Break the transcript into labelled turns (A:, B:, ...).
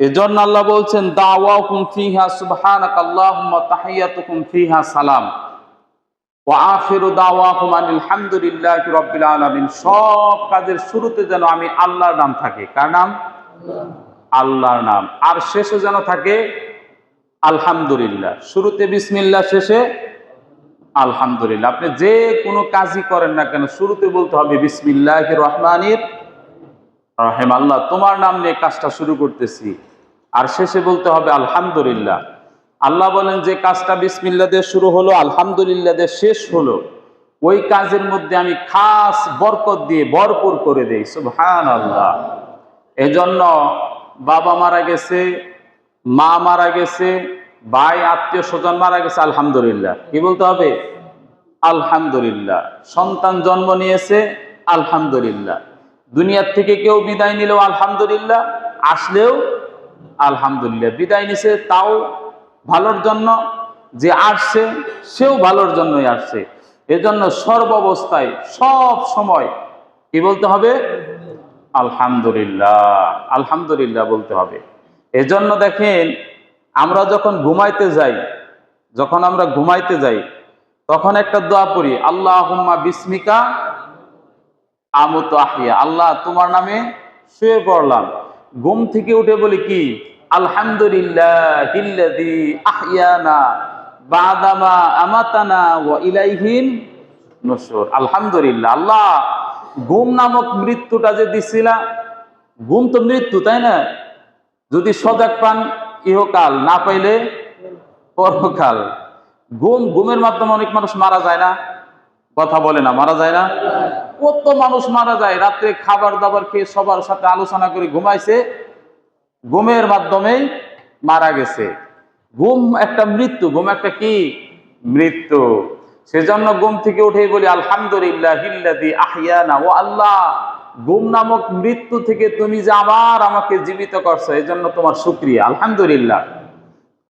A: এজন্য আল্লাহ বলছেন দাওয়াকুম ফিহা সুবহানাক আল্লাহুম্মা তাহিয়াতুকুম ফিহা সালাম। ওয়া আখিরু দাওয়াকুম আনিল হামদুলিল্লাহি রাব্বিল আলামিন। সব কাজের শুরুতে যেন আমি আল্লাহর নাম থাকে। কার নাম? আল্লাহর নাম। আর শেষে যেন থাকে, আলহামদুলিল্লাহ। শুরুতে বিসমিল্লাহ, শেষে আলহামদুলিল্লাহ। আপনি যে কোনো কাজই করেন না কেন, শুরুতে বলতে হবে বিসমিল্লাহ রহমানির রহেম আল্লাহ, তোমার নাম নিয়ে কাজটা শুরু করতেছি। আর শেষে বলতে হবে আলহামদুলিল্লাহ। আল্লাহ বলেন যে কাজটা বিসমিল্লা দিয়ে শুরু হলো, আলহামদুলিল্লাহ দিয়ে শেষ হলো। ওই কাজের মধ্যে আমি খাস বরকত দিয়ে ভরপুর করে দেই সুবহান আল্লাহ এজন্য বাবা মারা গেছে, মা মারা গেছে, ভাই, আত্মীয় স্বজন মারা গেছে, আলহামদুলিল্লাহ। কি বলতে হবে? আলহামদুলিল্লাহ। সন্তান জন্ম নিয়েছে, আলহামদুলিল্লাহ। দুনিয়ার থেকে কেউ বিদায় নিলেও আলহামদুলিল্লাহ, আসলেও আলহামদুলিল্লাহ। বিদায় নিছে তাও ভালোর জন্য, যে আসছে সেও ভালোর জন্যই আসছে। এজন্য সর্বাবস্থায় সব সময় কি বলতে হবে? আলহামদুলিল্লাহ আলহামদুলিল্লাহ বলতে হবে। এজন্য দেখেন, আমরা যখন ঘুমাইতে যাই, যখন আমরা ঘুমাইতে যাই, তখন একটা দোয়া পড়ি আল্লাহ বিস্মিকা আমত আহিয়া আল্লাহ তোমার নামে শুয়ে পড়লাম। ঘুম থেকে উঠে বলি কি? আলহামদুলিল্লাহ, আল্লাহ, ঘুম নামক মৃত্যুটা যে দিছিলা, ঘুম তো মৃত্যু, তাই না? যদি সজাগ পান ইহকাল না পাইলে পরকাল। ঘুম, ঘুমের মাধ্যমে অনেক মানুষ মারা যায় না? কথা বলে না, মারা যায় না? কত মানুষ মারা যায়? রাত্রে খাবার দাবার খেয়ে সবার সাথে আলোচনা করে ঘুমাইছে। ঘুমের মাধ্যমেই মারা গেছে। ঘুম একটা মৃত্যু। ঘুম একটা কি? মৃত্যু। সেজন্য ঘুম থেকে উঠেই বলি আলহামদুলিল্লাহ আহিয়ানা ও আল্লাহ, ঘুম নামক মৃত্যু থেকে তুমি যে আবার আমাকে জীবিত করছ এই জন্য তোমার শুক্রিয়া। আলহামদুলিল্লাহ।